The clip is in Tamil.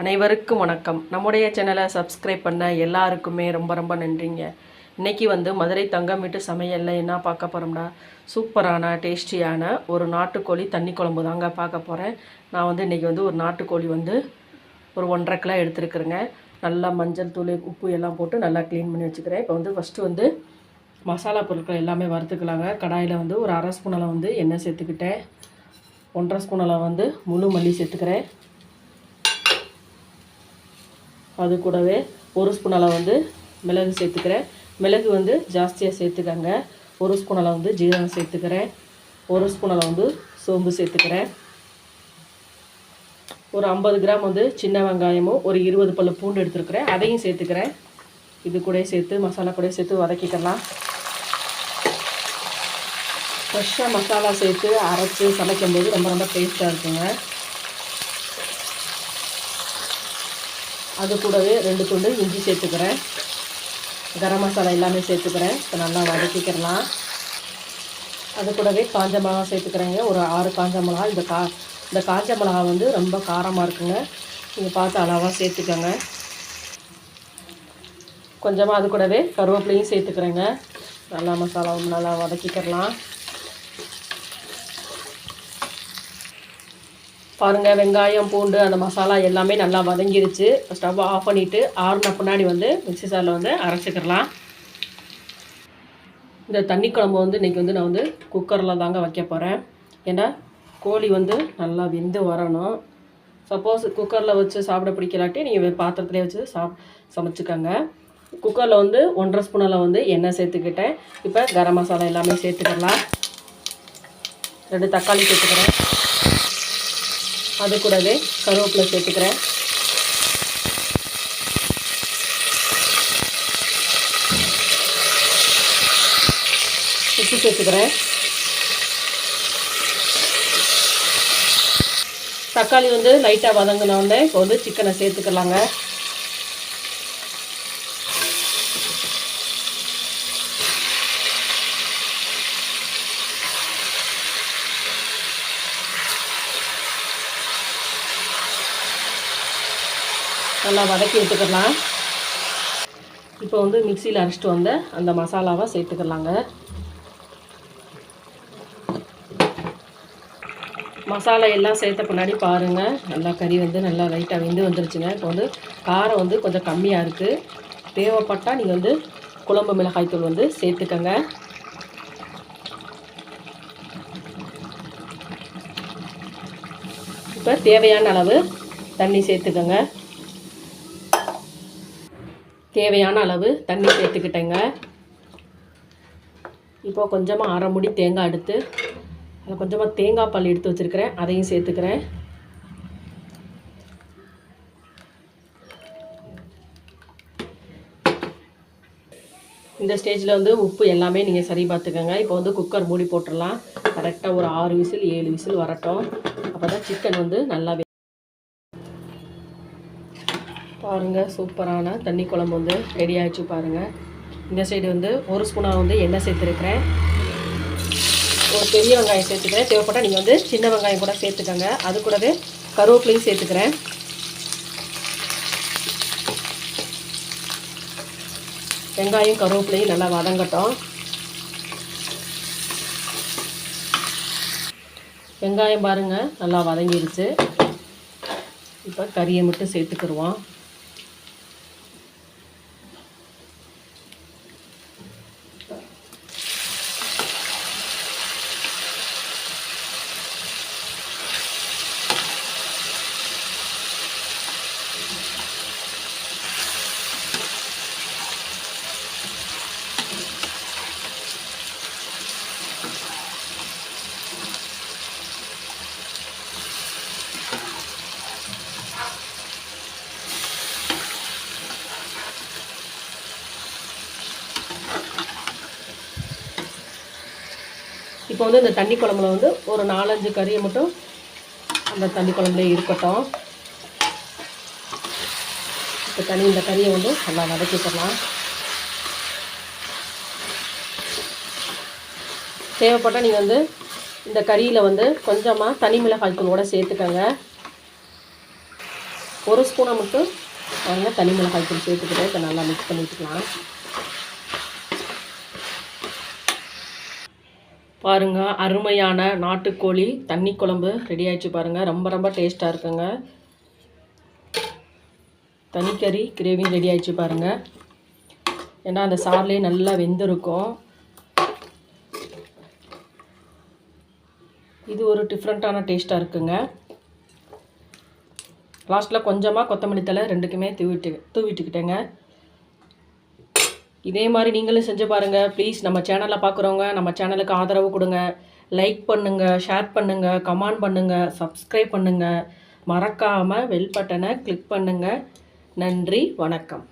அனைவருக்கும் வணக்கம். நம்முடைய சேனலை சப்ஸ்கிரைப் பண்ண எல்லாருக்குமே ரொம்ப ரொம்ப நன்றிங்க. இன்னைக்கு வந்து மதுரை தங்கம் வீட்டு சமையலில் என்ன பார்க்க போகிறோம்னா சூப்பரான டேஸ்டியான ஒரு நாட்டுக்கோழி தண்ணி குழம்பு தாங்க பார்க்க போகிறேன் நான் வந்து இன்றைக்கி வந்து ஒரு நாட்டுக்கோழி வந்து ஒரு ஒன்றரை கிலோ எடுத்துருக்குறேங்க. நல்லா மஞ்சள் தூள் உப்பு எல்லாம் போட்டு நல்லா க்ளீன் பண்ணி வச்சுக்கிறேன். இப்போ வந்து ஃபஸ்ட்டு வந்து மசாலா பொருட்கள் எல்லாமே வறுத்துக்கலாங்க. கடாயில் வந்து ஒரு அரை ஸ்பூனில் வந்து எண்ணெய் சேர்த்துக்கிட்டேன். ஒன்றரை ஸ்பூனில் வந்து முழு மல்லி சேர்த்துக்கிறேன். அது கூடவே ஒரு ஸ்பூன் அளவு வந்து மிளகு சேர்த்துக்கிறேன். மிளகு வந்து ஜாஸ்தியாக சேர்த்துக்கங்க. ஒரு ஸ்பூன் அளவு வந்து ஜீரகம் சேர்த்துக்கிறேன். ஒரு ஸ்பூன் அளவு வந்து சோம்பு சேர்த்துக்கிறேன். ஒரு ஐம்பது கிராம் வந்து சின்ன வெங்காயமும் ஒரு இருபது பல்லு பூண்டு எடுத்துருக்கிறேன். அதையும் சேர்த்துக்கிறேன். இது கூட சேர்த்து மசாலா கூட சேர்த்து வதக்கிக்கலாம். ஃப்ரெஷ்ஷாக மசாலா சேர்த்து அரைச்சி சமைக்கும்போது ரொம்ப ரொம்ப டேஸ்ட்டாக இருக்குங்க. அது கூடவே ரெண்டு துண்டு இஞ்சி சேர்த்துக்கிறேன். கரம் மசாலா எல்லாமே சேர்த்துக்கிறேன். இப்போ நல்லா வதக்கிக்கிறலாம். அது கூடவே காஞ்ச மிளகா சேர்த்துக்கிறேங்க. ஒரு ஆறு காஞ்ச மிளகா. இந்த கா இந்த காஞ்ச மிளகா வந்து ரொம்ப காரமாக இருக்குங்க. நீங்கள் பார்த்து அளவாக சேர்த்துக்கோங்க. கொஞ்சமாக அது கூடவே கருவேப்பிலையும் சேர்த்துக்கிறேங்க. நல்லா மசாலாவும் நல்லா வதக்கிக்கிறலாம். பாருங்கள் வெங்காயம் பூண்டு அந்த மசாலா எல்லாமே நல்லா வதங்கிருச்சு. ஸ்டவ் ஆஃப் பண்ணிவிட்டு ஆறுன பின்னாடி வந்து மிக்சி சாரில் வந்து அரைச்சிக்கிறலாம் இந்த தண்ணி குழம்பு வந்து இன்றைக்கி வந்து நான் வந்து குக்கரில் தாங்க வைக்க போகிறேன் ஏன்னா கோழி வந்து நல்லா வெந்து வரணும். சப்போஸ் குக்கரில் வச்சு சாப்பிட பிடிக்கலாட்டி நீங்கள் பாத்திரத்துலேயே வச்சு சாப் சமைச்சுக்கோங்க. குக்கரில் வந்து ஒன்றரை ஸ்பூனில் வந்து எண்ணெய் சேர்த்துக்கிட்டேன். இப்போ கரம் மசாலா எல்லாமே சேர்த்துக்கலாம் ரெண்டு தக்காளி சேர்த்துக்கிறேன். அது கூடவே கருவேப்பிலை சேர்த்துக்கிறேன். உப்பு சேர்த்துக்கிறேன். தக்காளி வந்து லைட்டாக வதங்கினோடனே இப்போ வந்து சிக்கனை சேர்த்துக்கலாங்க. நல்லா வதக்கி விட்டுக்கலாம் இப்போ வந்து மிக்சியில் அரைச்சிட்டு வந்த அந்த மசாலாவை சேர்த்துக்கலாங்க. மசாலா எல்லாம் சேர்த்த பின்னாடி பாருங்கள் நல்லா கறி வந்து நல்லா லைட்டாக வெந்து வந்துருச்சுங்க. இப்போ வந்து காரம் வந்து கொஞ்சம் கம்மியாக இருக்குது தேவைப்பட்டால் நீங்கள் வந்து குழம்பு மிளகாய்த்தூள் வந்து சேர்த்துக்கங்க. இப்போ தேவையான அளவு தண்ணி சேர்த்துக்கங்க. தேவையான அளவு தண்ணி சேர்த்துக்கிட்டேங்க. இப்போது கொஞ்சமாக அரை முடி தேங்காய் எடுத்து அதில் கொஞ்சமாக தேங்காய் பால் எடுத்து வச்சுருக்கிறேன். அதையும் சேர்த்துக்கிறேன். இந்த ஸ்டேஜில் வந்து உப்பு எல்லாமே நீங்கள் சரி பார்த்துக்கோங்க. இப்போ வந்து குக்கர் மூடி போட்டுடலாம். கரெக்டாக ஒரு ஆறு விசில் ஏழு விசில் வரட்டும். அப்போ தான் சிக்கன் வந்து நல்லா பாருங்கள் சூப்பரான தண்ணி குழம்பு வந்து ரெடி ஆகிடுச்சு பாருங்கள் இந்த சைடு வந்து ஒரு ஸ்பூனாக வந்து எண்ணெய் சேர்த்துருக்கிறேன். ஒரு பெரிய வெங்காயம் சேர்த்துக்கிறேன். தேவைப்பட்டால் நீங்கள் வந்து சின்ன வெங்காயம் கூட சேர்த்துக்கோங்க. அது கூடவே கருவேப்பிலையும் சேர்த்துக்கிறேன். வெங்காயம் கருவேப்பிலையும் நல்லா வதங்கட்டும். வெங்காயம் பாருங்கள் நல்லா வதங்கிடுச்சு இப்போ கறியை மட்டும் சேர்த்துக்கிடுவோம். இப்போ வந்து இந்த தண்ணி குழம்புல வந்து ஒரு நாலஞ்சு கறியை மட்டும் அந்த தண்ணி குழம்புல இருக்கட்டும். இப்போ தனி இந்த கறியை வந்து நல்லா வதக்கிக்கலாம். தேவைப்பட்டால் நீங்கள் வந்து இந்த கறியில் வந்து கொஞ்சமாக தனி மிளகாய் தூள் கூட சேர்த்துக்கோங்க. ஒரு ஸ்பூனை மட்டும் நாங்கள் தனி மிளகாய் தூள் சேர்த்துக்கிட்டு இதை நல்லா மிக்ஸ் பண்ணிக்கலாம் பாருங்க அருமையான நாட்டுக்கோழி தண்ணி குழம்பு ரெடி ஆயிடுச்சு பாருங்க. ரொம்ப ரொம்ப டேஸ்ட்டாக இருக்குங்க. தனிக்கறி கிரேவி ரெடி ஆயிடுச்சு பாருங்க. ஏன்னா அந்த சார்லேயே நல்லா வெந்திருக்கும். இது ஒரு டிஃப்ரெண்ட்டான டேஸ்ட்டாக இருக்குங்க. லாஸ்ட்டில் கொஞ்சமாக கொத்தமல்லி தழை ரெண்டுக்குமே தூவிட்டு தூவிட்டுக்கிட்டேங்க. இதே மாதிரி நீங்களும் செஞ்சு பாருங்கள் ப்ளீஸ் நம்ம சேனலை பார்க்குறவங்க நம்ம சேனலுக்கு ஆதரவு கொடுங்க. லைக் பண்ணுங்கள் ஷேர் பண்ணுங்கள் கமெண்ட் பண்ணுங்கள் சப்ஸ்கிரைப் பண்ணுங்கள் மறக்காமல் வெல் பட்டனை கிளிக் பண்ணுங்கள் நன்றி வணக்கம்.